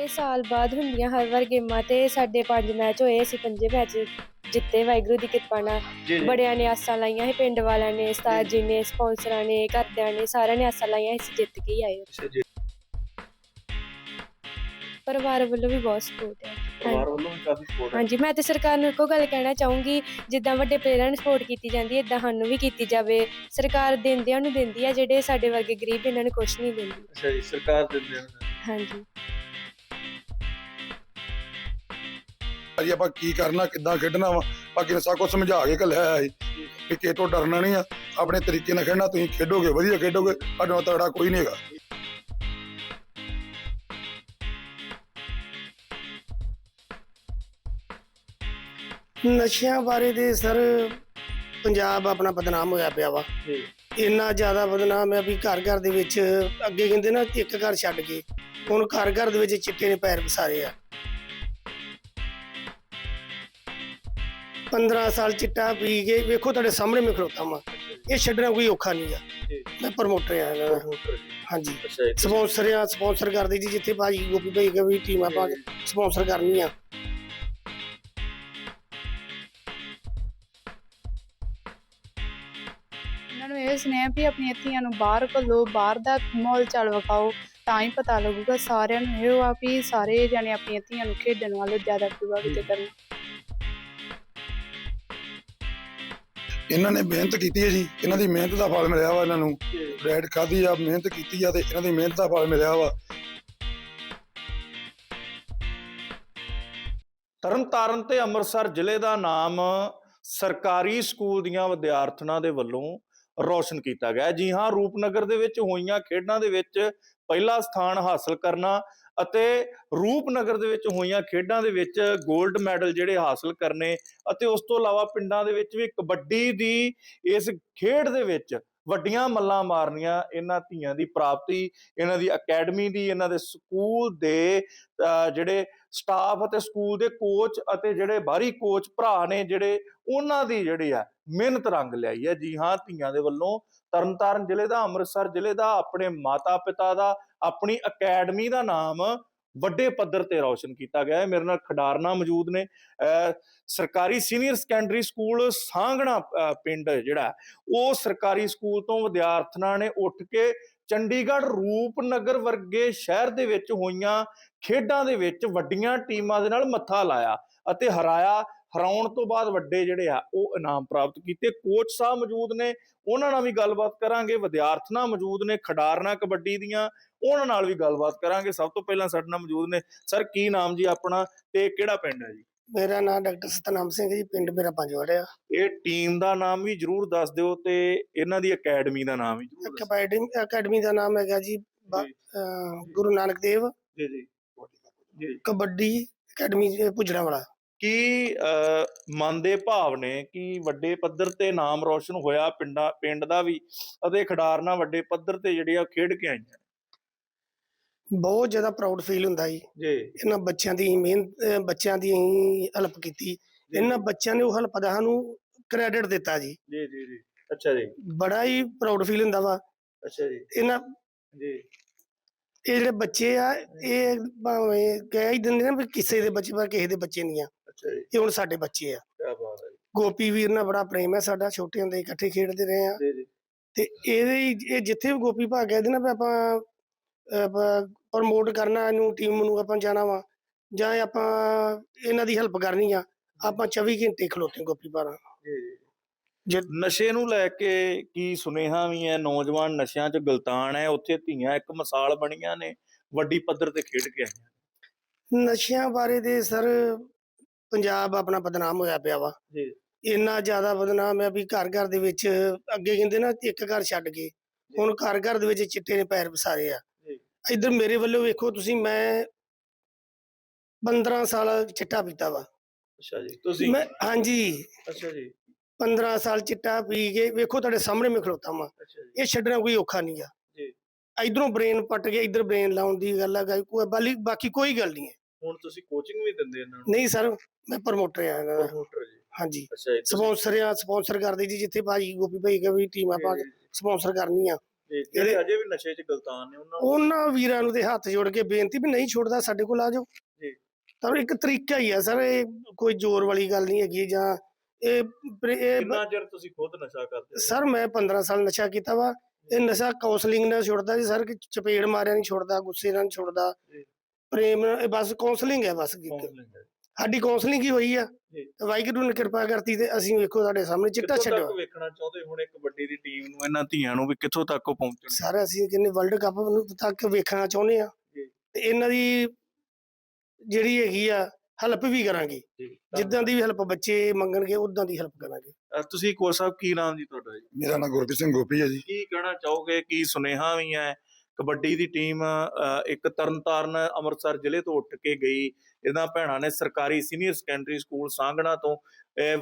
6 ਸਾਲ ਬਾਅਦ ਹੁੰਦੀਆਂ ਹਰ ਵਾਰ ਗੇਮਾਂ ਤੇ ਸਾਡੇ ਪੰਜ ਮੈਚ ਹੋਏ ਅਸੀਂ ਪੰਜੇ ਮੈਚ ਜਿੱਤੇ ਵਾਹਿਗੁਰੂ ਦੀ ਕਿਰਪਾ ਨਾਲ। ਜੀ ਬੜਿਆਂ ਨੇ ਆਸਾਂ ਲਾਈਆਂ ਸੀ ਪਿੰਡ ਵਾਲਿਆਂ ਨੇ ਉਸਤਾਦ ਜੀ ਨੇ ਸਪਾਂਸਰਾਂ ਨੇ ਘਰਦਿਆਂ ਨੇ ਸਾਰਿਆਂ ਨੇ ਆਸਾਂ ਲਾਈਆਂ ਅਸੀਂ ਜਿੱਤ ਕੇ ਹੀ ਆਏ ਅੱਛਾ ਜੀ। ਪਰਿਵਾਰ ਵੱਲੋਂ ਵੀ ਬਹੁਤ ਸਪੋਰਟ ਹੈ। ਪਰਿਵਾਰ ਵੱਲੋਂ ਵੀ ਕਾਫੀ ਸਪੋਰਟ ਹੈ। ਹਾਂਜੀ ਮੈਂ ਤੇ ਸਰਕਾਰ ਨੂੰ ਇੱਕੋ ਗੱਲ ਕਹਿਣਾ ਚਾਹੂੰਗੀ ਜਿੱਦਾਂ ਵੱਡੇ ਪਲੇਅਰਾਂ ਨੂੰ ਸਪੋਰਟ ਕੀਤੀ ਜਾਂਦੀ ਹੈ ਇਦਾਂ ਸਾਨੂੰ ਵੀ ਕੀਤੀ ਜਾਵੇ। ਸਰਕਾਰ ਦਿੰਦਿਆਂ ਨੂੰ ਦਿੰਦੀ ਆ ਜਿਹੜੇ ਸਾਡੇ ਵਰਗੇ ਗਰੀਬ ਇਹਨਾਂ ਨੂੰ ਕੁਝ ਨਹੀਂ ਦਿੰਦੀ। ਅੱਛਾ ਜੀ ਸਰਕਾਰ ਦਿੰਦੇ। ਹਨ ਹਾਂਜੀ। ਅਜੀ ਆਪਾਂ ਕੀ ਕਰਨਾ ਕਿੱਦਾਂ ਖੇਡਣਾ ਵਾ? ਬਾਕੀ ਨੇ ਸਭ ਕੁਝ ਸਮਝਾ ਕੇ ਘੱਲਿਆ ਹੈ ਕਿ ਕਿਸੇ ਤੋਂ ਡਰਨਾ ਨਹੀਂ ਆ। ਆਪਣੇ ਤਰੀਕੇ ਨਾਲ ਖੇਡਣਾ ਤੁਸੀਂ ਖੇਡੋਗੇ ਵਧੀਆ ਖੇਡੋਗੇ ਤੁਹਾਡੇ ਨਾਲ ਤਗੜਾ ਕੋਈ ਨਹੀਂ ਹੈਗਾ। ਨਸ਼ਿਆਂ ਬਾਰੇ ਦੇ ਸਰ ਪੰਜਾਬ ਆਪਣਾ ਬਦਨਾਮ ਹੋਇਆ ਪਿਆ ਵਾ। ਇੰਨਾ ਜ਼ਿਆਦਾ ਬਦਨਾਮ ਹੈ ਵੀ ਘਰ ਘਰ ਦੇ ਵਿੱਚ ਅੱਗੇ ਕਹਿੰਦੇ ਨਾ ਇੱਕ ਘਰ ਛੱਡ ਕੇ ਹੁਣ ਘਰ ਘਰ ਦੇ ਵਿੱਚ ਚਿੱਟੇ ਨੇ ਪੈਰ ਪਸਾਰੇ ਆ। 15 ਸਾਲ ਚਿੱਟਾ ਪੀ ਕੇ ਵੇਖੋ ਤੁਹਾਡੇ ਸਾਹਮਣੇ ਮੈਂ ਖਲੋਤਾ ਵਾਂ। ਇਹ ਛੱਡਣਾ ਕੋਈ ਔਖਾ ਨਹੀਂ ਆ। ਮੈਂ ਪ੍ਰਮੋਟਰ ਆ ਇਹਨਾਂ ਦਾ। ਹਾਂਜੀ। ਸਪਾਂਸਰ ਆ ਸਪਾਂਸਰ ਕਰਦੇ ਜੀ ਜਿੱਥੇ ਭਾਜੀ ਗੋਪੀ ਭਾਈ ਕਹੇ ਵੀ ਟੀਮ ਆਪਾਂ ਸਪਾਂਸਰ ਕਰਨੀ ਆ ਇਹਨਾਂ ਨੂੰ ਇਹ ਸੁਨੇਹਾ ਵੀ ਆਪਣੀਆਂ ਧੀਆਂ ਨੂੰ ਬਾਹਰ ਘੱਲੋ ਬਾਹਰ ਦਾ ਮਾਹੌਲ ਚੱਲ ਵਿਖਾਓ ਤਾਂ ਹੀ ਪਤਾ ਲੱਗੂਗਾ ਸਾਰਿਆਂ ਨੂੰ ਇਹ ਆ ਵੀ ਸਾਰੇ ਜਾਣੇ ਆਪਣੀਆਂ ਧੀਆਂ ਨੂੰ ਖੇਡਣ ਵੱਲ ਜ਼ਿਆਦਾ ਪ੍ਰਭਾਵਿਤ ਕਰਨ। ਇਹਨਾਂ ਨੇ ਮਿਹਨਤ ਕੀਤੀ ਹੈ ਜੀ। ਇਹਨਾਂ ਦੀ ਮਿਹਨਤ ਦਾ ਫਲ ਮਿਲਿਆ ਵਾ ਇਹਨਾਂ ਨੂੰ। ਜੀ ਖਾਧੀ ਆ, ਮਿਹਨਤ ਕੀਤੀ ਆ ਤੇ ਇਹਨਾਂ ਦੀ ਮਿਹਨਤ ਦਾ ਫਲ ਮਿਲਿਆ ਵਾ। ਤਰਨਤਾਰਨ ਤੇ ਅੰਮ੍ਰਿਤਸਰ ਜ਼ਿਲ੍ਹੇ ਦਾ ਨਾਮ ਸਰਕਾਰੀ ਸਕੂਲ ਦੀਆਂ ਵਿਦਿਆਰਥਣਾਂ ਦੇ ਵੱਲੋਂ ਰੌਸ਼ਨ ਕੀਤਾ ਗਿਆ ਜੀ ਹਾਂ, ਰੂਪਨਗਰ ਦੇ ਵਿੱਚ ਹੋਈਆਂ ਖੇਡਾਂ ਦੇ ਵਿੱਚ ਪਹਿਲਾ ਸਥਾਨ ਹਾਸਲ ਕਰਨਾ ਅਤੇ ਰੂਪਨਗਰ ਦੇ ਵਿੱਚ ਹੋਈਆਂ ਖੇਡਾਂ ਦੇ ਵਿੱਚ 골ਡ ਮੈਡਲ ਜਿਹੜੇ ਹਾਸਲ ਕਰਨੇ ਅਤੇ ਉਸ ਤੋਂ ਇਲਾਵਾ ਪਿੰਡਾਂ ਦੇ ਵਿੱਚ ਵੀ ਕਬੱਡੀ ਦੀ ਇਸ ਖੇਡ ਦੇ ਵਿੱਚ ਵੱਡੀਆਂ ਮੱਲਾਂ ਮਾਰਨੀਆਂ ਇਹਨਾਂ ਧੀਆਂ ਦੀ ਪ੍ਰਾਪਤੀ, ਇਹਨਾਂ ਦੀ ਅਕੈਡਮੀ ਦੀ, ਇਹਨਾਂ ਦੇ ਸਕੂਲ ਦੇ, ਅਹ, ਜਿਹੜੇ ਸਟਾਫ ਅਤੇ ਸਕੂਲ ਦੇ ਕੋਚ ਅਤੇ ਜਿਹੜੇ ਬਾਹਰੀ ਕੋਚ ਭਰਾ ਨੇ ਜਿਹੜੇ ਉਹਨਾਂ ਦੀ ਜਿਹੜੀ ਆ ਮਿਹਨਤ ਰੰਗ ਲਿਆਈ ਹੈ। ਜੀ ਹਾਂ, ਧੀਆਂ ਦੇ ਵੱਲੋਂ ਤਰਨਤਾਰਨ ਜ਼ਿਲ੍ਹੇ ਦਾ, ਅੰਮ੍ਰਿਤਸਰ ਜ਼ਿਲ੍ਹੇ ਦਾ, ਆਪਣੇ ਮਾਤਾ ਪਿਤਾ ਦਾ, ਆਪਣੀ ਅਕੈਡਮੀ ਦਾ ਨਾਮ ਵੱਡੇ ਪੱਧਰ ਤੇ ਰੌਸ਼ਨ ਕੀਤਾ ਗਿਆ ਹੈ। ਮੇਰੇ ਨਾਲ ਖਿਡਾਰਨਾ ਮੌਜੂਦ ਨੇ। ਸਰਕਾਰੀ ਸੀਨੀਅਰ ਸੈਕੰਡਰੀ ਸਕੂਲ ਸਾਂਗਣਾ, ਅਹ ਪਿੰਡ ਜਿਹੜਾ ਉਹ ਸਰਕਾਰੀ ਸਕੂਲ ਤੋਂ ਵਿਦਿਆਰਥਣਾਂ ਨੇ ਉੱਠ ਕੇ ਚੰਡੀਗੜ੍ਹ ਰੂਪਨਗਰ ਵਰਗੇ ਸ਼ਹਿਰ ਦੇ ਵਿੱਚ ਹੋਈਆਂ ਖੇਡਾਂ ਦੇ ਵਿੱਚ ਵੱਡੀਆਂ ਟੀਮਾਂ ਦੇ ਨਾਲ ਮੱਥਾ ਲਾਇਆ ਅਤੇ ਹਰਾਇਆ। ਹਰਾਉਣ ਤੋਂ ਬਾਅਦ ਵੱਡੇ ਜਿਹੜੇ ਆ ਉਹ ਇਨਾਮ ਪ੍ਰਾਪਤ ਕੀਤੇ। ਕੋਚ ਸਾਹਿਬ ਮੌਜੂਦ ਨੇ ਉਹਨਾਂ ਨਾਲ ਵੀ ਗੱਲਬਾਤ ਕਰਾਂਗੇ। ਵਿਦਿਆਰਥਣਾਂ ਮੌਜੂਦ ਨੇ ਖਿਡਾਰਨਾ ਕਬੱਡੀ ਦੀਆਂ ਉਹਨਾਂ ਨਾਲ ਵੀ ਗੱਲਬਾਤ ਕਰਾਂਗੇ। ਸਭ ਤੋਂ ਪਹਿਲਾਂ ਸਾਡੇ ਨਾਲ ਮੌਜੂਦ ਨੇ ਸਰ ਕੀ ਨਾਮ ਜੀ ਆਪਣਾ ਤੇ ਕਿਹੜਾ ਪਿੰਡ ਹੈ ਜੀ? ਮੇਰਾ ਨਾਮ ਡਾਕਟਰ ਸਤਨਾਮ ਸਿੰਘ ਜੀ ਪਿੰਡ ਮੇਰਾ ਪੰਜਵਾੜਾ ਆ। ਇਹ ਟੀਮ ਦਾ ਨਾਮ ਵੀ ਜਰੂਰ ਦੱਸ ਦਿਓ ਤੇ ਇਹਨਾਂ ਦੀ ਅਕੈਡਮੀ ਦਾ ਨਾਮ ਵੀ ਜਰੂਰ ਅਕੈਡਮੀ ਅਕੈਡਮੀ ਦਾ ਨਾਮ ਹੈਗਾ ਜੀ ਗੁਰੂ ਨਾਨਕ ਦੇਵ ਜੀ ਜੀ। ਜੀ ਕਬੱਡੀ ਅਕੈਡਮੀ ਪੁੱਜਣਾ ਵਾਲਾ ਕੀ ਮਨ ਦੇ ਭਾਵ ਨੇ ਕਿ ਵੱਡੇ ਪੱਧਰ ਤੇ ਨਾਮ ਰੌਸ਼ਨ ਹੋਇਆ ਪਿੰਡਾਂ ਪਿੰਡ ਦਾ ਵੀ ਅਤੇ ਖਿਡਾਰਨਾ ਵੱਡੇ ਪੱਧਰ ਤੇ ਜਿਹੜੇ ਆ ਖੇਡ ਕੇ ਆਈਆਂ। ਬਹੁਤ ਜ਼ਿਆਦਾ ਪ੍ਰਾਊਡ ਫੀਲ ਹੁੰਦਾ ਜੀ। ਜੀ। ਇਹਨਾਂ ਬੱਚਿਆਂ ਦੀ ਮਿਹਨਤ ਬੱਚਿਆਂ ਦੀ ਹੈਲਪ ਕੀਤੀ। ਇਹਨਾਂ ਬੱਚਿਆਂ ਨੇ ਉਹ ਹੈਲਪ ਦਾ ਸਾਨੂੰ ਕ੍ਰੈਡਿਟ ਦਿੱਤਾ ਜੀ। ਜੀ ਜੀ ਜੀ। ਅੱਛਾ ਜੀ। ਬੜਾ ਹੀ ਪ੍ਰਾਊਡ ਫੀਲ ਹੁੰਦਾ ਵਾ। ਅੱਛਾ ਜੀ। ਇਹਨਾਂ ਜੀ। ਇਹ ਜਿਹੜੇ ਬੱਚੇ ਆ ਇਹ ਭਾਵੇਂ ਕਹਿ ਹੀ ਦਿੰਦੇ ਨੇ ਵੀ ਕਿਸੇ ਦੇ ਬੱਚੇ ਪਰ ਕਿਸੇ ਦੇ ਬੱਚੇ ਨਹੀਂ ਆ। ਇਹ ਹੁਣ ਸਾਡੇ ਬੱਚੇ ਆ। ਕੀ ਬਾਤ ਹੈ ਜੀ। ਗੋਪੀ ਵੀਰ ਨਾਲ ਬੜਾ ਪ੍ਰੇਮ ਹੈ ਸਾਡਾ ਛੋਟੇ ਹੁੰਦੇ ਇਕੱਠੇ ਖੇਡਦੇ ਰਹੇ ਆ। ਜੀ ਜੀ। ਤੇ ਇਹਦੇ ਇਹ ਜਿੱਥੇ ਵੀ ਗੋਪੀ ਭਾ ਕਹਿੰਦੇ ਨਾ ਵੀ ਆਪਾਂ ਪ੍ਰਮੋਟ ਕਰਨਾ ਇਹਨੂੰ ਟੀਮ ਨੂੰ ਆਪਾਂ ਜਾਣਾ ਵਾ। ਜਾਂ ਆਪਾਂ ਇਹਨਾਂ ਦੀ ਹੈਲਪ ਕਰਨੀ ਆ। ਆਪਾਂ 24 ਘੰਟੇ ਖਲੋਤੇ ਗੋਪੀ ਭਾਰਾ ਜੀ ਜੀ। ਜੇ ਨਸ਼ੇ ਨੂੰ ਲੈ ਕੇ ਕੀ ਸੁਨੇਹਾ ਵੀ ਹੈ? ਨੌਜਵਾਨ ਨਸ਼ਿਆਂ 'ਚ ਗਲਤਾਨ ਹੈ। ਉੱਥੇ ਧੀਆਂ ਇੱਕ ਮਿਸਾਲ ਬਣੀਆਂ ਨੇ। ਵੱਡੀ ਪੱਧਰ ਤੇ ਖੇਡ ਕੇ ਆਈਆਂ ਨਸ਼ਿਆਂ ਬਾਰੇ ਦੇ ਸਰ ਪੰਜਾਬ ਆਪਣਾ ਬਦਨਾਮ ਹੋਇਆ ਪਿਆ ਵਾ। ਜੀ। ਇੰਨਾ ਜ਼ਿਆਦਾ ਬਦਨਾਮ ਹੈ ਵੀ ਘਰ ਘਰ ਦੇ ਵਿੱਚ ਅੱਗੇ ਕਹਿੰਦੇ ਨਾ ਇੱਕ ਘਰ ਛੱਡ ਕੇ ਹੁਣ ਘਰ ਘਰ ਦੇ ਵਿੱਚ ਚਿੱਟੇ ਨੇ ਪੈਰ ਪਸਾਰੇ ਆ। ਜੀ। ਇੱਧਰ ਮੇਰੇ ਵੱਲੋਂ ਵੇਖੋ ਤੁਸੀਂ ਮੈਂ 15 ਸਾਲ ਚਿੱਟਾ ਪੀਤਾ ਵਾ। ਅੱਛਾ ਜੀ ਤੁਸੀਂ? ਮੈਂ ਹਾਂਜੀ। ਅੱਛਾ ਜੀ। 15 ਸਾਲ ਚਿੱਟਾ ਪੀ ਕੇ ਵੇਖੋ ਤੁਹਾਡੇ ਸਾਹਮਣੇ ਮੈਂ ਖਲੋਤਾ ਵਾਂ। ਇਹ ਛੱਡਣਾ ਕੋਈ ਔਖਾ ਨਹੀਂ ਆ। ਜੀ। ਇਧਰੋਂ ਬ੍ਰੇਨ ਪੱਟ ਗਿਆ ਇਧਰ ਬ੍ਰੇਨ ਲਾਉਣ ਦੀ ਗੱਲ ਹੈ ਕੋਈ ਬਾਲੀ ਬਾਕੀ ਕੋਈ ਗੱਲ ਨਹੀਂ ਹੈ। ਹੁਣ ਤੁਸੀਂ ਕੋਚਿੰਗ ਵੀ ਦਿੰਦੇ ਇਹਨਾਂ ਨੂੰ? ਨਹੀਂ ਸਰ ਮੈਂ ਪ੍ਰਮੋਟਰ ਆ ਇਹਨਾਂ ਦਾ। ਪ੍ਰਮੋਟਰ ਜੀ। ਹਾਂਜੀ। ਅੱਛਾ ਜੀ। ਤੁਸੀਂ- ਸਪਾਂਸਰ ਆ ਸਪਾਂਸਰ ਕਰਦੇ ਜੀ ਜਿੱਥੇ ਭਾਜੀ ਗੋਪੀ ਭਾਈ ਕਹੇ ਵੀ ਟੀਮ ਜੀ, ਸਪਾਂਸਰ ਕਰਨੀ ਆ। ਜਿਹੜੇ ਅਜੇ ਵੀ ਨਸ਼ੇ 'ਚ ਗਲਤਾਨ ਨੇ ਉਹਨਾਂ ਨੂੰ ਉਹਨਾਂ ਵੀਰਾਂ ਨੂੰ ਤੇ ਹੱਥ ਜੋੜ ਕੇ ਬੇਨਤੀ ਵੀ ਨਹੀਂ ਛੁੱਟਦਾ ਸਾਡੇ ਕੋਲ ਆ ਜਾਓ। ਜੀ। ਤਾਂ ਇੱਕ ਤਰੀਕਾ ਹੀ ਆ ਸਰ ਇਹ ਕੋਈ ਜ਼ੋਰ ਵਾਲੀ ਗੱਲ ਨਹੀਂ ਹੈਗੀ ਜਾਂ ਇਹ ਪ੍ਰੇ- ਇਹ ਕਿੰਨਾ ਚਿਰ ਤੁਸੀਂ ਖੁਦ ਨਸ਼ਾ ਕਰਦੇ ਹੋ ਸਰ ਮੈਂ 15 ਸਾਲ ਨਸ਼ਾ ਕੀਤਾ ਵਾ। ਇਹ ਨਸ਼ਾ ਕਾਉਂਸਲਿੰਗ ਨਾਲ ਛੁੱਟਦਾ ਜੀ ਸਰ ਕਿ ਚਪੇੜ ਮਾਰਿਆ ਨਹੀਂ ਛੁੱਟਦਾ ਗੁੱਸੇ ਨਾਲ ਨਹੀਂ ਛੁੱਟਦਾ। ਜੀ। ਪ੍ਰੇਮ ਨਾਲ- ਇਹ ਬਸ ਕਾਉਂਸਲਿੰਗ ਹੈ ਬਸ ਹੈ। ਸਾਡੀ ਕਾਉਂਸਲਿੰਗ ਹੀ ਹੋਈ ਆ। ਜੀ। ਤੇ ਵਾਹਿਗੁਰੂ ਨੇ ਕਿਰਪਾ ਕਰਤੀ ਤੇ ਅਸੀਂ ਵੇਖੋ ਸਾਡੇ ਸਾਹਮਣੇ ਚਿੱਟਾ ਕਿੱਥੋਂ ਛੱਡਿਆ। ਤੱਕ ਵੇਖਣਾ ਚਾਹੁੰਦੇ ਹੁਣ ਇੱਕ ਵੱਡੀ ਦੀ ਟੀਮ ਨੂੰ ਇਹਨਾਂ ਧੀਆਂ ਨੂੰ ਵੀ ਕਿੱਥੋਂ ਤੱਕ ਉਹ ਪਹੁੰਚਣ? ਸਾਰੇ ਅਸੀਂ ਕਿੰਨੇ ਵਰਲਡ ਕੱਪ ਨੂੰ ਤੱਕ ਵੇਖਣਾ ਚਾਹੁੰਦੇ ਆ। ਜੀ। ਤੇ ਇਹਨਾਂ ਦੀ ਜਿਹੜੀ ਹੈਗੀ ਆ ਹੈਲਪ ਵੀ ਕਰਾਂਗੇ। ਜਿੱਦਾਂ ਦੀ ਵੀ ਹੈਲਪ ਬੱਚੇ ਮੰਗਣਗੇ ਉਦਾਂ ਦੀ ਹੈਲਪ ਕਰਾਂਗੇ। ਅਹ ਤੁਸੀਂ ਕੋਚ ਸਾਹਿਬ ਕੀ ਨਾਮ ਜੀ ਤੁਹਾਡਾ ਜੀ? ਮੇਰਾ ਨਾਮ ਗੁਰਪ੍ਰੀਤ ਸਿੰਘ ਗੋਪੀ ਹੈ ਜੀ। ਕੀ ਕਹਿਣਾ ਚਾਹੋਗੇ? ਕੀ ਸੁਨੇਹਾ ਵੀ ਹੈ? ਕਬੱਡੀ ਦੀ ਟੀਮ ਇੱਕ ਤਰਨਤਾਰਨ ਅੰਮ੍ਰਿਤਸਰ ਜ਼ਿਲ੍ਹੇ ਤੋਂ ਉੱਠ ਕੇ ਗਈ। ਇਹਨਾਂ ਭੈਣਾਂ ਨੇ ਸਰਕਾਰੀ ਸੀਨੀਅਰ ਸੈਕੰਡਰੀ ਸਕੂਲ ਸਾਂਗਣਾ ਤੋਂ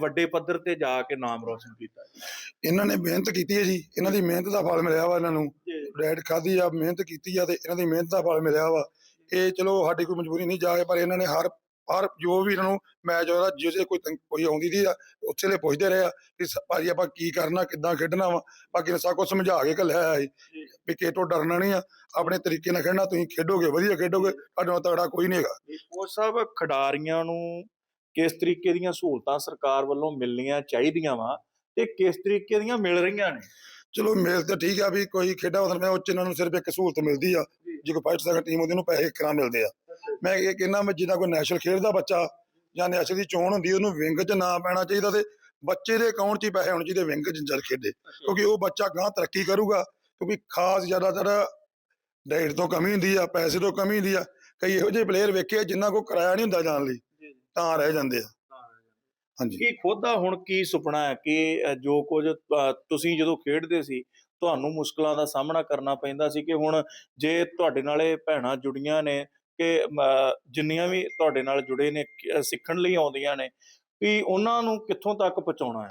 ਵੱਡੇ ਪੱਧਰ ਤੇ ਜਾ ਕੇ ਨਾਮ ਰੋਸ਼ਨ ਕੀਤਾ ਜੀ। ਇਹਨਾਂ ਨੇ ਮਿਹਨਤ ਕੀਤੀ ਹੈ ਜੀ। ਇਹਨਾਂ ਦੀ ਮਿਹਨਤ ਦਾ ਫਲ ਮਿਲਿਆ ਵਾ ਇਹਨਾਂ ਨੂੰ। ਜੀ। ਰੈਡ ਖਾਦੀ ਆ ਮਿਹਨਤ ਕੀਤੀ ਆ ਤੇ ਇਹਨਾਂ ਦੀ ਮਿਹਨਤ ਦਾ ਫਲ ਮਿਲਿਆ ਵਾ। ਇਹ ਚਲੋ ਸਾਡੀ ਕੋਈ ਮਜਬੂਰੀ ਨਹੀਂ ਜਾਏ ਪਰ ਇਹਨਾਂ ਨੇ ਹਰ ਹਰ ਜੋ ਵੀ ਇਹਨਾਂ ਨੂੰ ਮੈਚ ਉਹਦਾ ਜਿਹਦੇ ਕੋਈ ਤੰਗ- ਕੋਈ ਆਉਂਦੀ ਸੀ ਉੱਥੇ ਲਈ ਪੁੱਛਦੇ ਰਹੇ ਆ ਕਿ ਸ- ਭਾਜੀ ਆਪਾਂ ਕੀ ਕਰਨਾ ਕਿੱਦਾਂ ਖੇਡਣਾ ਵਾ ਬਾਕੀ ਨੇ ਸਭ ਕੁਝ ਸਮਝਾ ਕੇ ਘੱਲਿਆ ਜੀ। ਵੀ ਕਿਸੇ ਤੋਂ ਡਰਨਾ ਨਹੀਂ ਆ ਆਪਣੇ ਤਰੀਕੇ ਨਾਲ ਖੇਡਣਾ ਤੁਸੀਂ ਖੇਡੋਗੇ ਵਧੀਆ ਖੇਡੋਗੇ ਤੁਹਾਡੇ ਨਾਲ ਤਗੜਾ ਕੋਈ ਨਹੀਂ ਹੈਗਾ। ਕੋਚ ਸਾਹਿਬ ਖਿਡਾਰੀਆਂ ਨੂੰ ਕਿਸ ਤਰੀਕੇ ਦੀਆਂ ਸਹੂਲਤਾਂ ਸਰਕਾਰ ਵੱਲੋਂ ਮਿਲਣੀਆਂ ਚਾਹੀਦੀਆਂ ਵਾ ਤੇ ਕਿਸ ਤਰੀਕੇ ਦੀਆਂ ਮਿਲ ਰਹੀਆਂ ਨੇ? ਚਲੋ ਮੇਲ ਤਾਂ ਠੀਕ ਆ ਵੀ ਕੋਈ ਖੇਡਾਂ ਵਤਨ ਮੈਂ ਉੱਚ ਇਹਨਾਂ ਨੂੰ ਸਿਰਫ ਇੱਕ ਸਹੂਲਤ ਮਿਲਦੀ ਆ ਜੇ। ਕੋਈ ਫਾਈਟ ਸੈਕੰਡ ਟੀਮ ਉਹਦੇ ਨੂੰ ਪੈਸੇ ਕਿਰਾਂ ਮਿਲਦੇ ਆ। ਮੈਂ ਇਹ ਕਹਿੰਦਾ ਮੈਂ ਜਿੱਦਾਂ ਕੋਈ ਨੈਸ਼ਨਲ ਖੇਡਦਾ ਬੱਚਾ ਜਾਂ ਨੈਸ਼ਨਲ ਦੀ ਚੋਣ ਹੁੰਦੀ ਉਹਨੂੰ ਵਿੰਗ 'ਚ ਨਾ ਪੈਣਾ ਚਾਹੀਦਾ ਤੇ ਬੱਚੇ ਦੇ ਅਕਾਊਂਟ 'ਚ ਹੀ ਪੈਸੇ ਹੋਣੇ ਚਾਹੀਦੇ ਵਿੰਗ 'ਚ ਜਦ ਖੇਡੇ। ਕਿਉਂਕਿ ਉਹ ਬੱਚਾ ਗਾਂ ਤਰੱਕੀ ਕਰੂਗਾ ਕਿਉਂਕਿ ਖਾਸ ਜ਼ਿਆਦਾਤਰ ਡਾਈਟ ਤੋਂ ਕਮੀ ਹੁੰਦੀ ਆ ਪੈਸੇ ਤੋਂ ਕਮੀ ਹੁੰਦੀ ਆ। ਕਈ ਇਹੋ ਜਿਹੇ ਪਲੇਅਰ ਵੇਖੇ ਜਿਨ੍ਹਾਂ ਕੋਲ ਕਿਰਾਇਆ ਨਹੀਂ ਹੁੰਦਾ ਜਾਣ ਲਈ ਤਾਂ ਰਹਿ ਜਾਂਦੇ ਆ। ਹਾਂਜੀ। ਕੀ ਖੁਦ ਦਾ ਹੁਣ ਕੀ ਸੁਪਨਾ ਹੈ ਕਿ ਜੋ ਕੁਝ ਤੁਸੀਂ ਜਦੋਂ ਖੇਡਦੇ ਸੀ ਤੁਹਾਨੂੰ ਮੁਸ਼ਕਲਾਂ ਦਾ ਸਾਹਮਣਾ ਕਰਨਾ ਪੈਂਦਾ ਸੀ ਕਿ ਹੁਣ ਜੇ ਤੁਹਾਡੇ ਨਾਲ ਭੈਣਾਂ ਜੁੜੀਆਂ ਨੇ ਕਿ ਜਿੰਨੀਆਂ ਵੀ ਤੁਹਾਡੇ ਨਾਲ ਜੁੜੇ ਨੇ ਕਿ- ਸਿੱਖਣ ਲਈ ਆਉਂਦੀਆਂ ਨੇ ਵੀ ਉਹਨਾਂ ਨੂੰ ਕਿੱਥੋਂ ਤੱਕ ਪਹੁੰਚਾਉਣਾ ਹੈ?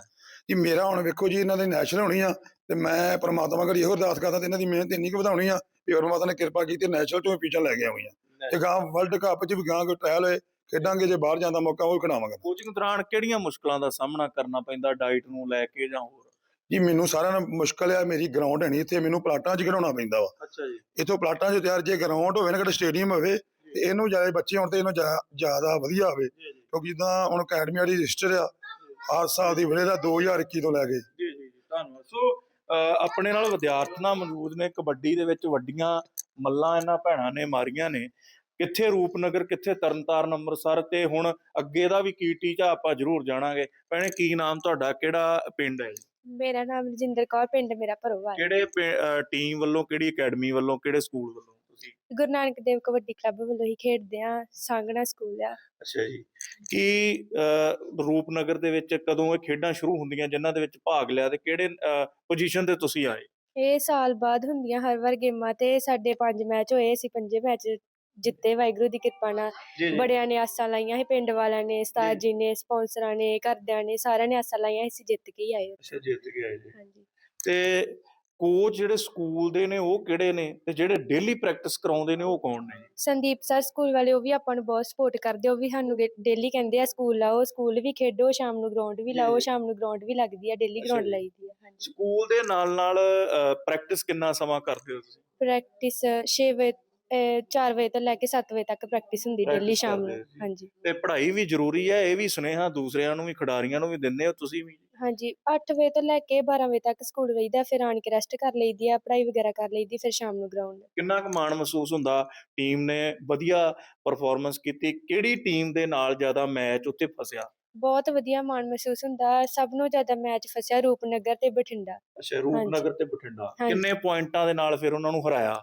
ਜੀ ਮੇਰਾ ਹੁਣ ਵੇਖੋ ਜੀ ਇਹਨਾਂ ਦੀ ਨੈਸ਼ਨਲ ਹੋਣੀ ਆ ਤੇ ਮੈਂ ਪ੍ਰਮਾਤਮਾ ਘੜੀ ਇਹੋ ਅਰਦਾਸ ਕਰਦਾ ਤੇ ਇਹਨਾਂ ਦੀ ਮਿਹਨਤ ਇੰਨੀ ਕੁ ਵਧਾਉਣੀ ਆ ਵੀ ਪਰਮਾਤਮਾ ਨੇ ਕਿਰਪਾ ਕੀਤੀ ਨੈਸ਼ਨਲ ਤੋਂ ਪਿੱਛੇ ਲੈ ਕੇ ਆਉਣੀਆਂ। ਤੇ ਗਾਂ ਵਰਲਡ ਕੱਪ 'ਚ ਵੀ ਗਾਂ ਕੋਈ ਟ੍ਰਾਇਲ ਹੋਏ ਖੇਡਾਂਗੇ ਜੇ ਬਾਹਰ ਜਾਂਦਾ ਮੌਕਾ ਉਹ ਖਿਡਾਵਾਂਗੇ। ਕੋਚਿੰਗ ਦੌਰਾਨ ਕਿਹੜੀਆਂ ਮੁਸ਼ਕਲਾਂ ਦਾ ਸਾਹਮਣਾ ਕਰਨਾ ਪੈਂਦਾ ਡਾਈਟ ਨੂੰ ਲੈ ਕੇ ਜਾਂ ਹੋਰ? ਜੀ ਮੈਨੂੰ ਸਾਰਿਆਂ ਨਾਲ ਮੁਸ਼ਕਲ ਆ ਮੇਰੀ ਗਰਾਊਂਡ ਹੈ ਨਹੀਂ ਇੱਥੇ ਮੈਨੂੰ ਪਲਾਟਾਂ 'ਚ ਖਿਡਾਉਣਾ ਪੈਂਦਾ ਵਾ। ਅੱਛਾ ਜੀ। ਇੱਥੋਂ ਪਲਾਟਾਂ 'ਚ ਤਿਆਰ ਜੇ ਗਰਾਊਂਡ ਹੋਵੇ ਨਾ ਕਿਤੇ ਸਟੇਡੀਅਮ ਹੋਵੇ ਤੇ ਇਹਨੂੰ ਜ਼ਿਆਦਾ ਬੱਚੇ ਹੋਣ ਤੇ ਇਹਨੂੰ ਜ਼ਿਆਦਾ ਵਧੀਆ ਹੋਵੇ। ਕਿਉਂਕਿ ਜਿੱਦਾਂ ਹੁਣ ਅਕੈਡਮੀ ਵਾਲੀ ਰਜਿਸਟਰ ਆ ਹਰ ਸਾਲ ਦੀ ਵੇਲੇ ਦਾ 2021 ਤੋਂ ਲੈ ਕੇ। ਜੀ ਜੀ ਧੰਨਵਾਦ। ਸੋ ਆਪਣੇ ਨਾਲ ਵਿਦਿਆਰਥਣਾਂ ਮੌਜੂਦ ਨੇ ਕਬੱਡੀ ਦੇ ਵਿੱਚ ਵੱਡੀਆਂ ਮੱਲਾਂ ਇਹਨਾਂ ਭੈਣਾਂ ਨੇ ਮਾਰੀਆਂ ਨੇ। ਕਿੱਥੇ ਰੂਪਨਗਰ ਕਿੱਥੇ ਤਰਨਤਾਰਨ ਅੰਮ੍ਰਿਤਸਰ ਤੇ ਹੁਣ ਅੱਗੇ ਦਾ ਵੀ ਕੀ ਟੀਚਾ ਆਪਾਂ ਜ਼ਰੂਰ ਜਾਣਾਂਗੇ। ਭੈਣੇ ਕੀ ਨਾਮ ਤੁਹਾਡਾ? ਕਿਹੜਾ ਪਿੰਡ ਹੈ ਮੇਰਾ ਨਾਮ ਰਜਿੰਦਰ ਕੌਰ ਪਿੰਡ ਮੇਰਾ ਭਰੋਵਾ ਕਿਹੜੇ ਟੀਮ ਵੱਲੋਂ ਕਿਹੜੀ ਅਕੈਡਮੀ ਵੱਲੋਂ ਕਿਹੜੇ ਸਕੂਲ ਵੱਲੋਂ? ਗੁਰੂ ਨਾਨਕ ਦੇਵ ਕਬੱਡੀ ਕਲੱਬ ਵੱਲੋਂ ਹੀ ਖੇਡਦੇ ਆ ਸਾਂਗਣਾ ਸਕੂਲ ਆ। ਅੱਛਾ ਜੀ। ਕੀ ਅਹ, ਰੂਪਨਗਰ ਦੇ ਵਿੱਚ ਕਦੋਂ ਇਹ ਖੇਡਾਂ ਸ਼ੁਰੂ ਹੁੰਦੀਆਂ ਜਿਨ੍ਹਾਂ ਦੇ ਵਿੱਚ ਭਾਗ ਲਿਆ ਤੇ ਕਿਹੜੇ ਪੋਜੀਸ਼ਨ ਤੇ ਤੁਸੀਂ ਆਏ? ਇਹ ਸਾਲ ਬਾਅਦ ਹੁੰਦੀਆਂ ਹਰ ਵਾਰ ਗੇਮਾਂ ਤੇ ਸਾਡੇ ਪੰਜ ਮੈਚ ਹੋਏ ਸੀ ਪੰਜੇ ਮੈਚ ਜਿੱਤੇ ਵਾਹਿਗੁਰੂ ਦੀ ਕਿਰਪਾ ਨਾਲ। ਜੀ ਬੜਿਆਂ ਨੇ ਆਸਾਂ ਲਾਈਆਂ ਸੀ ਪਿੰਡ ਵਾਲਿਆਂ ਨੇ ਉਸਤਾਦ ਜੀ ਨੇ ਸਪਾਂਸਰਾਂ ਨੇ ਘਰਦਿਆਂ ਨੇ ਸਾਰਿਆਂ ਨੇ ਆਸਾਂ ਲਾਈਆਂ ਸੀ ਜਿੱਤ ਕੇ ਹੀ ਆਏ। ਅੱਛਾ ਜਿੱਤ ਕੇ ਆਏ ਜੀ। ਹਾਂਜੀ। ਤੇ ਕੋਚ ਜਿਹੜੇ ਸਕੂਲ ਦੇ ਨੇ ਉਹ ਕਿਹੜੇ ਨੇ ਤੇ ਜਿਹੜੇ ਡੇਲੀ ਪ੍ਰੈਕਟਿਸ ਕਰਾਉਂਦੇ ਨੇ ਉਹ ਕੌਣ ਨੇ ਸੰਦੀਪ ਸਰ ਸਕੂਲ ਵਾਲੇ ਉਹ ਵੀ ਆਪਾਂ ਨੂੰ ਬਹੁਤ ਸਪੋਰਟ ਕਰਦੇ ਉਹ ਵੀ ਸਾਨੂੰ ਡੇਲੀ ਕਹਿੰਦੇ ਆ ਸਕੂਲ ਲਾਓ ਸਕੂਲ ਵੀ ਖੇਡੋ ਸ਼ਾਮ ਨੂੰ ਗਰਾਊਂਡ ਵੀ ਲਾਓ। ਸ਼ਾਮ ਨੂੰ ਗਰਾਊਂਡ ਵੀ ਲੱਗਦੀ ਆ ਡੇਲੀ ਗਰਾਊਂਡ। ਲਾਈਦੀ ਆ ਹਾਂਜੀ ਸਕੂਲ ਦੇ ਨਾਲ ਨਾਲ ਪ੍ਰੈਕਟਿਸ ਕਿੰਨਾ ਸਮਾਂ ਕਰਦੇ ਹੋ ਤੁਸੀਂ ਪ੍ਰੈਕਟਿਸ 6 ਵਜੇ 4 ਵਜੇ ਤੋਂ ਲੈ ਕੇ 7 ਵਜੇ ਤੱਕ ਪ੍ਰੈਕਟਿਸ ਹੁੰਦੀ ਡੇਲੀ Practice ਸ਼ਾਮ ਕਰਦੇ ਨੂੰ ਸੀ। ਹਾਂਜੀ। ਤੇ ਪੜ੍ਹਾਈ ਵੀ ਜ਼ਰੂਰੀ ਹੈ ਇਹ ਵੀ ਸੁਨੇਹਾ ਦੂਸਰਿਆਂ ਨੂੰ ਵੀ ਖਿਡਾਰੀਆਂ ਨੂੰ ਵੀ ਦਿੰਦੇ ਹੋ ਤੁਸੀਂ ਵੀ? ਹਾਂਜੀ 8 ਵਜੇ ਤੋਂ ਲੈ ਕੇ 12 ਵਜੇ ਤੱਕ ਸਕੂਲ ਰਹੀਦਾ ਫਿਰ ਆਣ ਕੇ ਰੈਸਟ ਕਰ ਲਈਦੀ ਆ ਪੜ੍ਹਾਈ ਵਗੈਰਾ ਕਰ ਲਈਦੀ ਫਿਰ ਸ਼ਾਮ ਨੂੰ ਗਰਾਊਂਡ ਕਿੰਨਾ ਕੁ ਮਾਣ ਮਹਿਸੂਸ ਹੁੰਦਾ ਟੀਮ ਨੇ ਵਧੀਆ ਪਰਫਾਰਮੈਂਸ ਕੀਤੀ ਕਿਹੜੀ ਟੀਮ ਦੇ ਨਾਲ ਜ਼ਿਆਦਾ ਮੈਚ ਉੱਤੇ ਫਸਿਆ? ਬਹੁਤ ਵਧੀਆ ਮਾਣ ਮਹਿਸੂਸ ਹੁੰਦਾ ਸਭ ਨੂੰ ਜ਼ਿਆਦਾ ਮੈਚ ਫਸਿਆ ਰੂਪਨਗਰ ਤੇ ਬਠਿੰਡਾ। ਅੱਛਾ ਰੂਪਨਗਰ ਤੇ ਬਠਿੰਡਾ। ਹਾਂਜੀ। ਕਿੰਨੇ ਪੁਆਇੰਟਾਂ ਦੇ ਨਾਲ ਫਿਰ ਉਹਨਾਂ ਨੂੰ ਹਰਾਇਆ?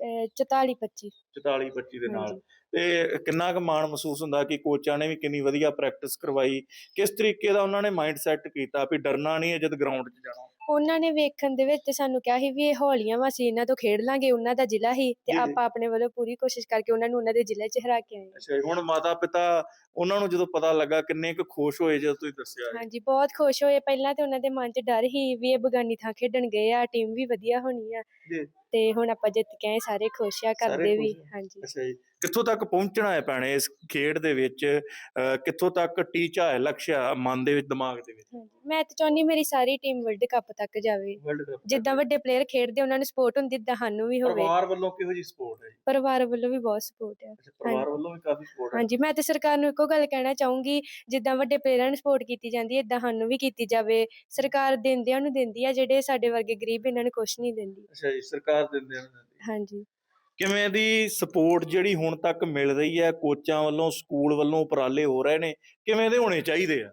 44 25 44 25 ਦੇ ਨਾਲ ਤੇ ਕਿੰਨਾ ਕੁ ਮਾਣ ਮਹਿਸੂਸ ਹੁੰਦਾ ਕਿ ਕੋਚਾਂ ਨੇ ਵੀ ਕਿੰਨੀ ਵਧੀਆ ਪ੍ਰੈਕਟਿਸ ਕਰਵਾਈ ਕਿਸ ਤਰੀਕੇ ਦਾ ਉਹਨਾਂ ਨੇ ਮਾਈਂਡ ਸੈਟ ਕੀਤਾ ਵੀ ਡਰਨਾ ਨਹੀਂ ਹੈ ਜਦ ਗਰਾਊਂਡ 'ਚ ਜਾਣਾ ਉਹਨਾਂ ਨੇ ਵੇਖਣ ਦੇ ਵਿੱਚ ਸਾਨੂੰ ਕਿਹਾ ਸੀ ਵੀ ਇਹ ਹੌਲੀਆਂ ਵਾ ਅਸੀਂ ਇਹਨਾਂ ਤੋਂ ਖੇਡ ਲਾਂਗੇ ਉਹਨਾਂ ਦਾ ਜ਼ਿਲ੍ਹਾ ਹੀ ਤੇ। ਆਪਾਂ ਆਪਣੇ ਵੱਲੋਂ ਪੂਰੀ ਕੋਸ਼ਿਸ਼ ਕਰਕੇ ਉਹਨਾਂ ਨੂੰ ਉਹਨਾਂ ਦੇ ਜ਼ਿਲ੍ਹੇ 'ਚ ਹਰਾ ਕੇ ਆਏ। ਅੱਛਾ ਹੁਣ ਮਾਤਾ ਪਿਤਾ ਉਹਨਾਂ ਨੂੰ ਜਦੋਂ ਪਤਾ ਲੱਗਾ ਕਿੰਨੇ ਕੁ ਖੁਸ਼ ਹੋਏ ਜਦੋਂ ਤੁਸੀਂ ਦੱਸਿਆ? ਹਾਂਜੀ ਬਹੁਤ ਖੁਸ਼ ਹੋਏ ਪਹਿਲਾਂ ਤੇ ਉਹਨਾਂ ਦੇ ਮਨ 'ਚ ਡਰ ਹੀ ਵੀ ਇਹ ਬਗਾਨੀ ਥਾਂ ਖੇਡਣ ਗਏ ਆ ਟੀਮ ਵੀ ਵਧੀਆ ਹੋਣੀ ਆ ਜੀ। ਤੇ ਹੁਣ ਆਪਾਂ ਜਿੱਤ ਕੇ ਆਏ ਸਾਰੇ ਖੁਸ਼ ਆ ਕਰਦੇ ਵੀ। ਹਾਂਜੀ। ਅੱਛਾ ਜੀ। ਕਿੱਥੋਂ ਤੱਕ ਪਹੁੰਚਣਾ ਹੈ ਭੈਣੇ ਇਸ ਖੇਡ ਦੇ ਵਿੱਚ? ਅਹ ਕਿੱਥੋਂ ਤੱਕ ਟੀਚਾ ਹੈ ਲਕਸ਼ ਮਨ ਦੇ ਵਿੱਚ ਦਿਮਾਗ ਦੇ ਵਿੱਚ? ਹਾਂਜੀ। ਮੈਂ ਤਾਂ ਚਾਹੁੰਦੀ ਮੇਰੀ ਸਾਰੀ ਟੀਮ ਵਰਲਡ ਕੱਪ ਤੱਕ ਜਾਵੇ। ਵਰਲਡ ਕੱਪ ਜਿੱਦਾਂ ਵੱਡੇ ਪਲੇਅਰ ਖੇਡਦੇ ਉਹਨਾਂ ਨੂੰ ਸਪੋਰਟ ਹੁੰਦੀ ਇਦਾਂ ਸਾਨੂੰ ਵੀ ਹੋਵੇ। ਪਰਿਵਾਰ ਵੱਲੋਂ ਕਿਹੋ ਜੀ ਸਪੋਰਟ ਹੈ ਜੀ? ਪਰਿਵਾਰ ਵੱਲੋਂ ਵੀ ਬਹੁਤ ਸਪੋਰਟ ਹੈ ਅੱਛਾ ਪਰਿਵਾਰ ਵੱਲੋਂ ਵੀ ਕਾਫੀ ਸਪੋਰਟ ਹੈ। ਹਾਂਜੀ ਮੈਂ ਤੇ ਸਰਕਾਰ ਨੂੰ ਇੱਕੋ ਗੱਲ ਕਹਿਣਾ ਚਾਹੂੰਗੀ ਜਿੱਦਾਂ ਵੱਡੇ ਪਲੇਅਰਾਂ ਨੂੰ ਸਪੋਰਟ ਕੀਤੀ ਜਾਂਦੀ ਹੈ ਇਦਾਂ ਸਾਨੂੰ ਵੀ ਕੀਤੀ ਜਾਵੇ। ਸਰਕਾਰ ਦਿੰਦਿਆਂ ਨੂੰ ਦਿੰਦੀ ਆ ਜਿਹੜੇ ਸਾਡੇ ਵਰਗੇ ਗਰੀਬ ਇਹਨਾਂ ਨੂੰ ਕੁਝ ਨਹੀਂ ਦਿੰਦੀ। ਅੱਛਾ ਜੀ ਸਰਕਾਰ ਦਿੰਦੇ ਨੇ ਹਾਂਜੀ। ਕਿਵੇਂ ਦੀ ਸਪੋਰਟ ਜਿਹੜੀ ਹੁਣ ਤੱਕ ਮਿਲ ਰਹੀ ਹੈ ਕੋਚਾਂ ਵੱਲੋਂ ਸਕੂਲ ਵੱਲੋਂ ਉਪਰਾਲੇ ਹੋ ਰਹੇ ਨੇ ਕਿਵੇਂ ਦੇ ਹੋਣੇ ਚਾਹੀਦੇ ਆ?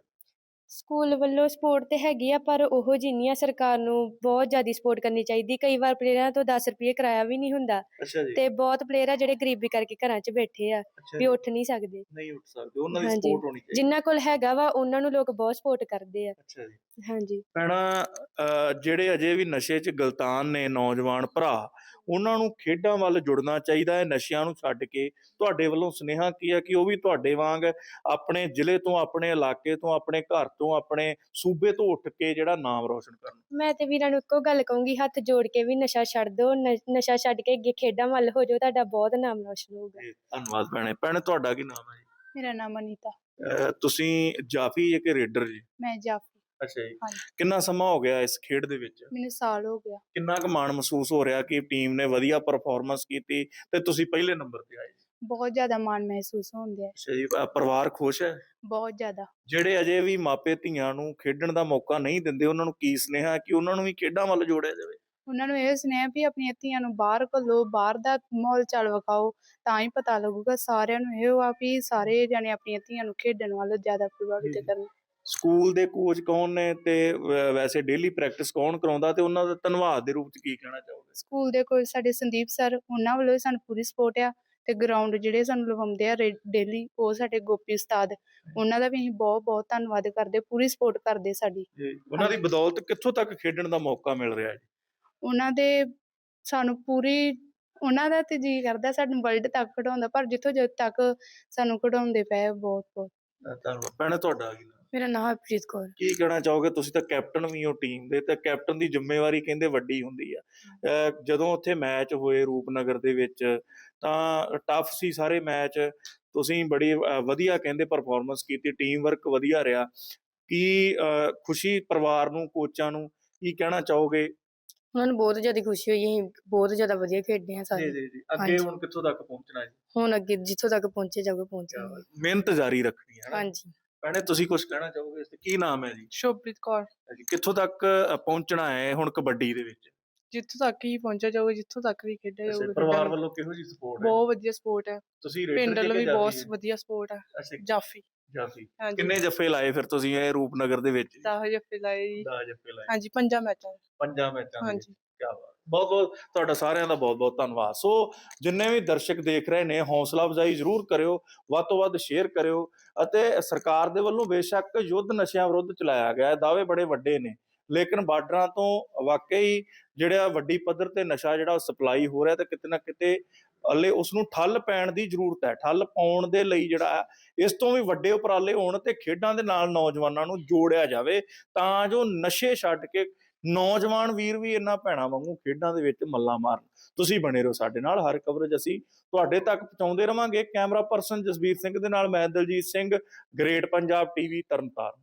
ਸਕੂਲ ਵੱਲੋਂ ਸਪੋਰਟ ਤੇ ਹੈਗੀ ਆ ਪਰ ਉਹ ਜਿੰਨੀ ਆ ਸਰਕਾਰ ਨੂੰ ਬਹੁਤ ਜ਼ਿਆਦਾ ਸਪੋਰਟ ਕਰਨੀ ਚਾਹੀਦੀ ਕਈ ਵਾਰ ਪਲੇਅਰਾਂ ਤੋਂ 10 ਰੁਪਏ ਕਿਰਾਇਆ ਵੀ ਨਹੀਂ ਹੁੰਦਾ ਅੱਛਾ ਜੀ। ਤੇ ਬਹੁਤ ਪਲੇਅਰ ਆ ਜਿਹੜੇ ਗਰੀਬੀ ਕਰਕੇ ਘਰਾਂ 'ਚ ਬੈਠੇ ਆ ਵੀ ਉੱਠ ਨਹੀਂ ਸਕਦੇ। ਨਹੀਂ ਉੱਠ ਸਕਦੇ ਉਹਨਾਂ ਦੀ। ਸਪੋਰਟ ਹੋਣੀ ਚਾਹੀਦੀ। ਜਿਨ੍ਹਾਂ ਕੋਲ ਹੈਗਾ ਵਾ ਉਹਨਾਂ ਨੂੰ ਲੋਕ ਬਹੁਤ ਸਪੋਰਟ ਕਰਦੇ ਆ। ਅੱਛਾ ਜੀ। ਹਾਂਜੀ। ਭੈਣਾ ਅਹ ਜਿਹੜੇ ਅਜੇ ਵੀ ਨਸ਼ੇ 'ਚ ਗਲਤਾਨ ਨੇ ਨੌਜਵਾਨ ਭਰਾ ਉਹਨਾਂ ਨੂੰ ਖੇਡਾਂ ਵੱਲ ਜੁੜਨਾ ਚਾਹੀਦਾ ਹੈ ਨਸ਼ਿਆਂ ਨੂੰ ਛੱਡ ਕੇ। ਤੁਹਾਡੇ ਵੱਲੋਂ ਸੁਨੇਹਾ ਕੀ ਹੈ ਕਿ ਉਹ ਵੀ ਤੁਹਾਡੇ ਵਾਂਗ ਆਪਣੇ ਜ਼ਿਲ੍ਹੇ ਤੋਂ ਆਪਣੇ ਇਲਾਕੇ ਤੋਂ ਆਪਣੇ ਘਰ ਤੋਂ ਆਪਣੇ ਸੂਬੇ ਤੋਂ ਉੱਠ ਕੇ ਜਿਹੜਾ ਨਾਮ ਰੋਸ਼ਨ ਕਰਨ? ਮੈਂ ਤੇ ਵੀਰਾਂ ਨੂੰ ਇੱਕੋ ਗੱਲ ਕਹੂੰਗੀ ਹੱਥ ਜੋੜ ਕੇ ਵੀ ਨਸ਼ਾ ਛੱਡ ਦਿਓ ਨ- ਨਸ਼ਾ ਛੱਡ ਕੇ ਅੱਗੇ ਖੇਡਾਂ ਵੱਲ ਹੋ ਜਾਓ ਤੁਹਾਡਾ ਬਹੁਤ ਨਾਮ ਰੋਸ਼ਨ ਹੋਊਗਾ। ਜੀ, ਧੰਨਵਾਦ ਭੈਣੇ। ਭੈਣੇ ਤੁਹਾਡਾ ਕੀ ਨਾਮ ਹੈ ਜੀ? ਮੇਰਾ ਨਾਮ ਅਨੀਤਾ। ਅਹ ਤੁਸੀਂ ਜਾਫੀ ਜੇ ਕਿ ਰੇਡਰ ਜੀ? ਮੈਂ ਜਾਫੀ ਅੱਛਾ ਜੀ। ਹਾਂਜੀ। ਕਿੰਨਾ ਸਮਾਂ ਹੋ ਗਿਆ ਇਸ ਖੇਡ ਦੇ ਵਿੱਚ? ਮੈਨੂੰ ਸਾਲ ਹੋ ਗਿਆ। ਕਿੰਨਾ ਕੁ ਮਾਣ ਮਹਿਸੂਸ ਹੋ ਰਿਹਾ ਕਿ ਟੀਮ ਨੇ ਵਧੀਆ ਪਰਫਾਰਮੈਂਸ ਕੀਤੀ ਤੇ ਤੁਸੀਂ ਪਹਿਲੇ ਨੰਬਰ ਤੇ ਆਏ ਬਹੁਤ ਜ਼ਿਆਦਾ ਮਾਣ ਮਹਿਸੂਸ ਹੁੰਦਿਆ ਅੱਛਾ ਜੀ ਪਰਿਵਾਰ ਖੁਸ਼ ਹੈ? ਬਹੁਤ ਜ਼ਿਆਦਾ। ਜਿਹੜੇ ਅਜੇ ਵੀ ਮਾਪੇ ਧੀਆਂ ਨੂੰ ਖੇਡਣ ਦਾ ਮੌਕਾ ਨਹੀਂ ਦਿੰਦੇ ਉਹਨਾਂ ਨੂੰ ਕੀ ਸੁਨੇਹਾ ਕਿ ਉਹਨਾਂ ਨੂੰ ਵੀ ਖੇਡਾਂ ਵੱਲ ਜੋੜਿਆ ਜਾਵੇ? ਉਹਨਾਂ ਨੂੰ ਇਹ ਸੁਨੇਹਾ ਵੀ ਆਪਣੀਆਂ ਧੀਆਂ ਨੂੰ ਬਾਹਰ ਘੱਲੋ ਬਾਹਰ ਦਾ ਮਾਹੌਲ ਚਾਲ ਵਿਖਾਓ ਤਾਂ ਹੀ ਪਤਾ ਲੱਗੂਗਾ ਸਾਰਿਆਂ ਨੂੰ ਇਹ ਆ ਵੀ ਸਾਰੇ ਜਾਣੇ ਆਪਣੀਆਂ ਧੀਆਂ ਨੂੰ ਖੇਡਣ ਵੱਲ ਜ਼ਿਆਦਾ ਪ੍ਰਭਾਵਿਤ ਜੀ। ਕਰਨ। ਸਕੂਲ ਦੇ ਕੋਚ ਕੌਣ ਨੇ ਤੇ ਵੈਸੇ ਡੇਲੀ ਪ੍ਰੈਕਟਿਸ ਕੌਣ ਕਰਾਉਂਦਾ ਤੇ ਉਹਨਾਂ ਦਾ ਧੰਨਵਾਦ ਦੇ ਰੂਪ ਚ ਕੀ ਕਹਿਣਾ ਚਾਹੋਗੇ? ਸਕੂਲ ਦੇ ਕੋਲ ਸਾਡੇ ਸੰਦੀਪ ਸਰ ਉਹਨਾਂ ਵੱਲੋਂ ਸਾਨੂੰ ਪੂਰੀ ਸਪੋਰਟ ਆ ਤੇ ਗਰਾਊਂਡ ਜਿਹੜੇ ਸਾਨੂੰ ਲਵਾਉਂਦੇ ਆ ਡੇਲੀ ਉਹ ਸਾਡੇ ਗੋਪੀ ਉਸਤਾਦ ਉਹਨਾਂ ਦਾ ਵੀ ਅਸੀਂ ਬਹੁਤ ਬਹੁਤ ਧੰਨਵਾਦ ਕਰਦੇ ਪੂਰੀ ਸਪੋਰਟ ਕਰਦੇ ਸਾਡੀ। ਉਹਨਾਂ ਦੀ ਬਦੌਲਤ ਕਿੱਥੋਂ ਤੱਕ ਖੇਡਣ ਦਾ ਮੌਕਾ ਮਿਲ ਰਿਹਾ ਜੀ? ਉਹਨਾਂ ਦੇ ਸਾਨੂੰ ਪੂਰੀ ਉਹਨਾਂ ਦਾ ਤੇ ਜੀ ਕਰਦਾ ਸਾਨੂੰ ਵਰਲਡ ਤੱਕ ਖਿਡਾਉਂਦਾ ਪਰ ਜਿੱਥੋਂ ਜਦ ਤੱਕ ਸਾਨੂੰ ਖਿਡਾਉਂਦੇ ਪਏ ਬਹੁਤ ਬਹੁਤ। ਧੰਨਵਾਦ। ਭੈਣੇ ਤੁਹਾਡਾ ਕੀ ਮੇਰਾ ਨਾਮ ਹਰਪ੍ਰੀਤ ਕੌਰ ਕੀ ਕਹਿਣਾ ਚਾਹੋਗੇ? ਤੁਸੀਂ ਤਾਂ ਕੈਪਟਨ ਵੀ ਹੋ ਟੀਮ ਦੇ ਤੇ ਕੈਪਟਨ ਦੀ ਜ਼ਿੰਮੇਵਾਰੀ ਕਹਿੰਦੇ ਵੱਡੀ ਹੁੰਦੀ ਆ। ਅਹ ਜਦੋਂ ਉੱਥੇ ਮੈਚ ਹੋਏ ਰੂਪਨਗਰ ਦੇ ਵਿੱਚ ਤਾਂ ਟਫ ਸੀ ਸਾਰੇ ਮੈਚ ਤੁਸੀਂ ਬੜੀ ਅਹ ਵਧੀਆ ਕਹਿੰਦੇ ਪਰਫਾਰਮੈਂਸ ਕੀਤੀ ਟੀਮ ਵਰਕ ਵਧੀਆ ਰਿਹਾ। ਕੀ ਅਹ ਖੁਸ਼ੀ ਪਰਿਵਾਰ ਨੂੰ ਕੋਚਾਂ ਨੂੰ ਕੀ ਕਹਿਣਾ ਚਾਹੋਗੇ? ਉਹਨਾਂ ਨੂੰ ਬਹੁਤ ਜ਼ਿਆਦਾ ਖੁਸ਼ੀ ਹੋਈ ਅਸੀਂ ਬਹੁਤ ਜ਼ਿਆਦਾ ਵਧੀਆ ਖੇਡੇ ਹਾਂ ਸਾਰੇ। ਜੀ ਜੀ ਅੱਗੇ ਹਾਂਜੀ। ਹੁਣ ਕਿੱਥੋਂ ਤੱਕ ਪਹੁੰਚਣਾ ਜੀ? ਹੁਣ ਅੱਗੇ ਜਿੱਥੋਂ ਤੱਕ ਪਹੁੰਚੇ ਜਾਵੇ ਪਹੁੰਚਾਂਗੇ ਮਿਹਨਤ ਜਾਰੀ ਰੱਖਣੀ ਹੈ ਨਾ। ਹਾਂਜੀ। ਭੈਣੇ ਤੁਸੀਂ ਕੁਝ ਕਹਿਣਾ ਚਾਹੋਗੇ? ਇਸ ਤੇ ਕੀ ਨਾਮ ਹੈ ਜੀ? ਸ਼ੋਭਪ੍ਰੀਤ ਕੌਰ। ਜੀ, ਕਿੱਥੋਂ ਤੱਕ ਅ, ਪਹੁੰਚਣਾ ਹੈ ਹੁਣ ਕਬੱਡੀ ਦੇ ਵਿੱਚ? ਜਿੱਥੋਂ ਤੱਕ ਹੀ ਪਹੁੰਚਿਆ ਜਾਊਗਾ ਜਿੱਥੋਂ ਤੱਕ ਵੀ ਖੇਡਿਆ ਅੱਛਾ, ਜਾਊਗਾ ਪਰਿਵਾਰ ਵੱਲੋਂ ਕਿਹੋ ਜੀ ਸਪੋਰਟ ਹੈ? ਬਹੁਤ ਵਧੀਆ ਸਪੋਰਟ ਹੈ। ਤੁਸੀਂ ਪਿੰਡ ਵੱਲੋਂ ਵੀ ਬਹੁਤ ਵਧੀਆ ਸਪੋਰਟ ਹੈ। ਜਾਫੀ। ਜਾਫੀ। ਹਾਂਜੀ। ਕਿੰਨੇ ਜੱਫੇ ਲਾਏ ਫਿਰ ਤੁਸੀਂ ਇਹ ਰੂਪਨਗਰ ਦੇ ਵਿੱਚ 10 ਜੱਫੇ ਲਾਏ ਜੀ। 10 ਜੱਫੇ ਲਾਏ। ਹਾਂਜੀ ਪੰਜਾਂ ਮੈਚਾਂ। ਪੰਜਾਂ ਮੈਚਾਂ ਦੇ ਹਾਂਜੀ। ਕੀ ਬਾਤ। ਬਹੁਤ ਬਹੁਤ ਤੁਹਾਡਾ ਸਾਰਿਆਂ ਦਾ ਬਹੁਤ ਬਹੁਤ ਧੰਨਵਾਦ। ਸੋ ਜਿੰਨੇ ਵੀ ਦਰਸ਼ਕ ਦੇਖ ਰਹੇ ਨੇ ਹੌਸਲਾ ਅਫਜ਼ਾਈ ਜ਼ਰੂਰ ਕਰਿਓ ਵੱਧ ਤੋਂ ਵੱਧ ਸ਼ੇਅਰ ਕਰਿਓ ਅਤੇ ਸਰਕਾਰ ਦੇ ਵੱਲੋਂ ਬੇਸ਼ੱਕ ਯੁੱਧ ਨਸ਼ਿਆਂ ਵਿਰੁੱਧ ਚਲਾਇਆ ਗਿਆ ਹੈ। ਦਾਅਵੇ ਬੜੇ ਵੱਡੇ ਨੇ ਲੇਕਿਨ ਬਾਰਡਰਾਂ ਤੋਂ ਵਾਕਈ ਜਿਹੜਾ ਵੱਡੀ ਪੱਧਰ ਤੇ ਨਸ਼ਾ ਜਿਹੜਾ ਸਪਲਾਈ ਹੋ ਰਿਹਾ ਤੇ ਕਿਤੇ ਨਾ ਕਿਤੇ ਹਲੇ ਉਸ ਨੂੰ ਠੱਲ ਪੈਣ ਦੀ ਜ਼ਰੂਰਤ ਹੈ। ਠੱਲ ਪਾਉਣ ਦੇ ਲਈ ਜਿਹੜਾ ਹੈ, ਇਸ ਤੋਂ ਵੀ ਵੱਡੇ ਉਪਰਾਲੇ ਹੋਣ ਤੇ ਖੇਡਾਂ ਦੇ ਨਾਲ ਨੌਜਵਾਨਾਂ ਨੂੰ ਜੋੜਿਆ ਜਾਵੇ ਤਾਂ ਜੋ ਨਸ਼ੇ ਛੱਡ ਕੇ ਨੌਜਵਾਨ ਵੀਰ ਵੀ ਇਹਨਾਂ ਭੈਣਾਂ ਵਾਂਗੂ ਖੇਡਾਂ ਦੇ ਵਿੱਚ ਮੱਲਾ ਮਾਰਨ। ਤੁਸੀਂ ਬਣੇ ਰਹੋ ਸਾਡੇ ਨਾਲ, ਹਰ ਕਵਰੇਜ ਅਸੀਂ ਤੁਹਾਡੇ ਤੱਕ ਪਹੁੰਚਾਉਂਦੇ ਰਵਾਂਗੇ। ਕੈਮਰਾ ਪਰਸਨ ਜਸਵੀਰ ਸਿੰਘ ਦੇ ਨਾਲ, ਮੈਂ ਦਲਜੀਤ ਸਿੰਘ ਗ੍ਰੇਟ ਪੰਜਾਬ ਟੀਵੀ ਤਰਨਤਾਰਨ।